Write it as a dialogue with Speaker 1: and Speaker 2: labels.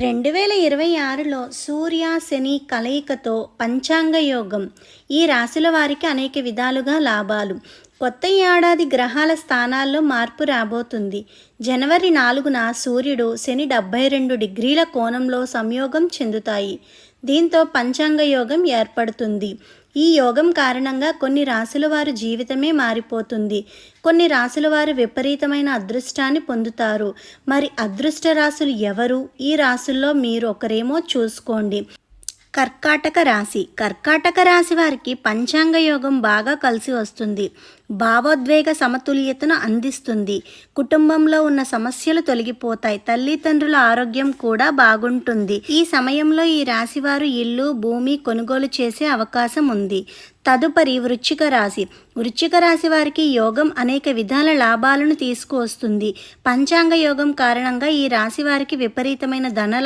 Speaker 1: రెండు వేల ఇరవై ఆరులో సూర్య శని కలయికతో పంచాంగ యోగం. ఈ రాశుల వారికి అనేక విధాలుగా లాభాలు. కొత్త ఏడాది గ్రహాల స్థానాల్లో మార్పు రాబోతుంది. జనవరి నాలుగున సూర్యుడు శని డెబ్బై రెండు డిగ్రీల కోణంలో సంయోగం చెందుతాయి. దీంతో పంచాంగ యోగం ఏర్పడుతుంది. ఈ యోగం కారణంగా కొన్ని రాసుల వారి జీవితమే మారిపోతుంది. కొన్ని రాసుల వారు విపరీతమైన అదృష్టాన్ని పొందుతారు. మరి అదృష్ట రాశులు ఎవరు? ఈ రాశుల్లో మీరు ఒకరేమో చూసుకోండి. కర్కాటక రాశి. కర్కాటక రాశి వారికి పంచాంగ యోగం బాగా కలిసి వస్తుంది. భావోద్వేగ సమతుల్యతను అందిస్తుంది. కుటుంబంలో ఉన్న సమస్యలు తొలగిపోతాయి. తల్లిదండ్రుల ఆరోగ్యం కూడా బాగుంటుంది. ఈ సమయంలో ఈ రాశి వారు ఇల్లు భూమి కొనుగోలు చేసే అవకాశం ఉంది. తదుపరి వృచ్చిక రాశి. వృచ్చిక రాశి వారికి యోగం అనేక విధాల లాభాలను తీసుకువస్తుంది. పంచాంగ యోగం కారణంగా ఈ రాశి వారికి విపరీతమైన ధన